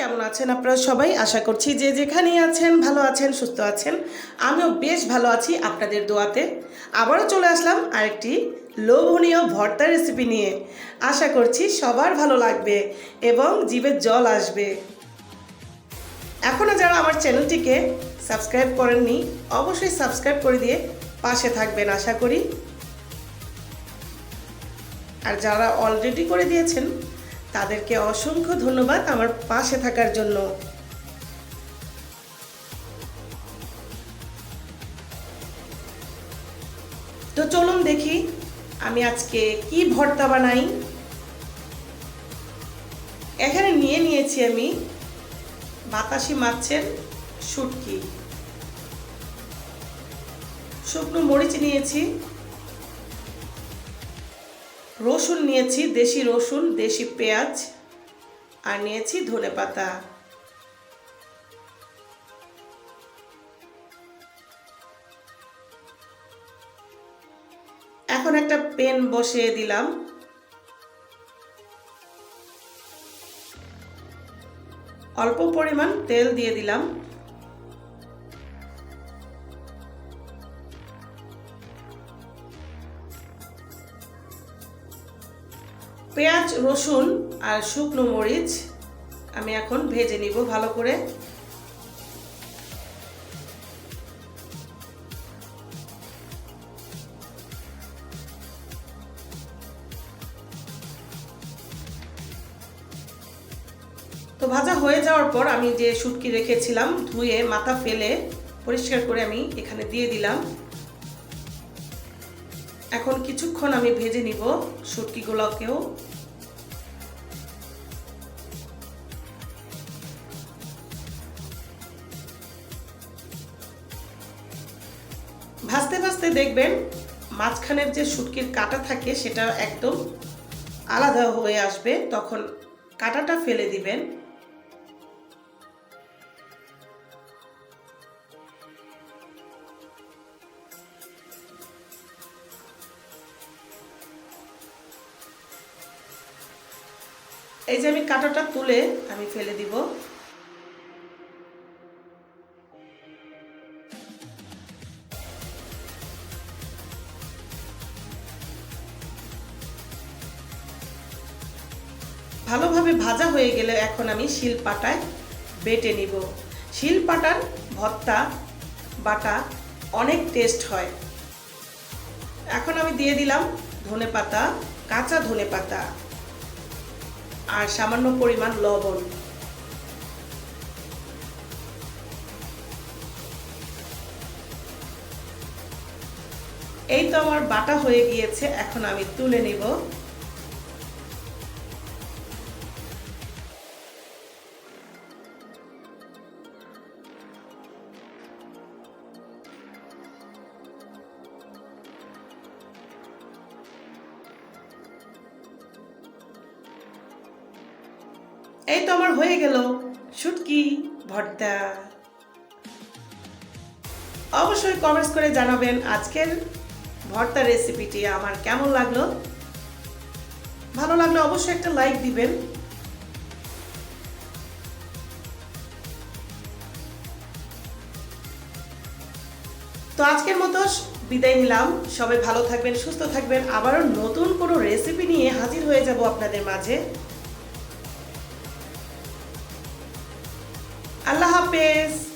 আছেন আপনারা সবাই? আশা করছি যে যেখানেই আছেন, ভালো আছেন, সুস্থ আছেন, আমিও বেশ ভালো আছি আপনাদের দোয়াতে। আবারও চলে আসলাম আরেকটি লোভনীয় ভর্তা রেসিপি নিয়ে। আশা করছি সবার ভালো লাগবে এবং জিভে জল আসবে। এখনও যারা আমার চ্যানেলটিকে সাবস্ক্রাইব করেননি, অবশ্যই সাবস্ক্রাইব করে দিয়ে পাশে থাকবেন, আশা করি। আর যারা অলরেডি করে দিয়েছেন তাদেরকে অসংখ্য ধন্যবাদ আমার পাশে থাকার জন্য। তো চলুন দেখি আমি আজকে কি ভর্তা বানাই। এখানে নিয়ে নিয়েছি আমি বাতাসি মাছের শুটকি। শুকনো মরিচ নিয়েছি। রসুন নিয়েছি, দেশি রসুন, দেশি পেঁয়াজ, আর নিয়েছি ধনে পাতা। এখন একটা পেন বসিয়ে দিলাম। অল্প পরিমাণ তেল দিয়ে দিলাম। পেঁয়াজ, রসুন আর শুকনো মরিচ আমি এখন ভেজে নিব ভালো করে। তো ভাজা হয়ে যাওয়ার পর আমি যে শুটকি রেখেছিলাম ধুয়ে মাথা ফেলে পরিষ্কার করে আমি এখানে দিয়ে দিলাম। এখন কিছুক্ষণ আমি ভেজে নিব শুটকিগুলোকেও। ভাজতে ভাজতে দেখবেন মাঝখানের যে শুটকির কাটা থাকে সেটা একদম আলাদা হয়ে আসবে, তখন কাটাটা ফেলে দিবেন। এই যে আমি কাঁটাটা তুলে আমি ফেলে দিব। ভালোভাবে ভাজা হয়ে গেলে এখন আমি শিল পাটায় বেটে নিব। শিল পাটার ভর্তা, বাটা অনেক টেস্ট হয়। এখন আমি দিয়ে দিলাম ধনে পাতা কাঁচা ধনে পাতা আর সামান্য পরিমাণ লবণ। এই তো আমার বাটা হয়ে গিয়েছে এখন আমি তুলে নিব। এই তো আমার হয়ে গেল। শুটকি, ভর্তা। অবশ্যই কমেন্টস করে জানাবেন আজকের ভর্তা রেসিপিটি আমার কেমন লাগল। ভালো লাগলে অবশ্যই একটা লাইক দিবেন। তো আজকের মতো বিদায় নিলাম। সবাই ভালো থাকবেন, সুস্থ থাকবেন। আবারও নতুন কোনো রেসিপি নিয়ে হাজির হয়ে যাব আপনাদের মাঝে। আল্লাহ হাফেজ।